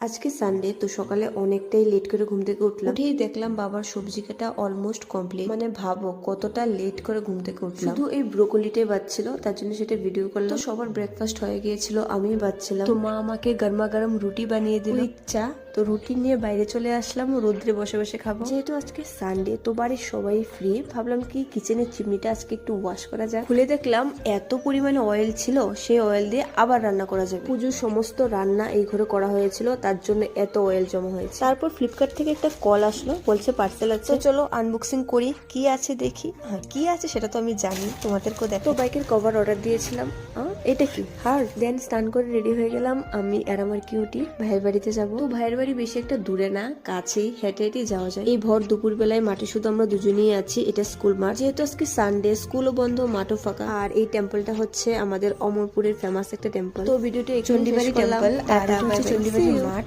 আজকে সানডে তো সকালে অনেকটাই লেট করে ঘুম থেকে উঠলাম। উঠেই দেখলাম বাবার সবজি কাটা অলমোস্ট কমপ্লিট মানে ভাবো কতটা লেট করে ঘুম থেকে উঠলাম। শুধু এই ব্রোকলিটাই বাচ্ছিল তার জন্য সেটা ভিডিও করলাম। তো সবার ব্রেকফাস্ট হয়ে গিয়েছিল আমি বাচ্ছিলাম। তো মা আমাকে গরমা গরম রুটি বানিয়ে দিল। চা তো রুটি নিয়ে বাইরে চলে আসলাম রোদ্রে বসে বসে খাব। যেহেতু আজকে সানডে তো বাড়ির সবাই ফ্রি ভাবলাম কি কিচেনের চিমনিটা আজকে একটু ওয়াশ করা যায় খুলে দেখলাম এত পরিমাণে অয়েল ছিল সেই অয়েল দিয়ে আবার রান্না করা যাবে। পুজোর সমস্ত রান্না এই ঘরে করা হয়েছিল তার জন্য এত অয়েল জমা হয়েছে। তারপর ফ্লিপকার্ট থেকে একটা কল আসলো বলছে পার্সেল আছে। চলো আনবক্সিং করি কি আছে দেখি। হ্যাঁ কি আছে সেটা তো আমি জানি তোমাদেরকেও দেখো বাইকের কভার অর্ডার দিয়েছিলাম। এটা কি? হার দেন স্নান করে রেডি হয়ে গেলাম আমি আর আমার কিউটি ভাইয়ের বাড়িতে যাব। তো ভাইয়ের বাড়ি বেশি একটা দূরে না কাছেই হেঁটে হেঁটে যাওয়া যায়। এই ভর দুপুর বেলায় মাঠে শুধু আমরা দুজনেই আছি এটা স্কুল মাঠ। যেহেতু আজকে সানডে স্কুলও বন্ধ মাঠও ফাঁকা। আর এই টেম্পলটা হচ্ছে আমাদের অমরপুরের ফেমাস একটা টেম্পল তো ভিডিওটি চন্ডিবাড়ি টেম্পল আর চন্ডীবাড়ি চন্ডিবাড়ি মাঠ।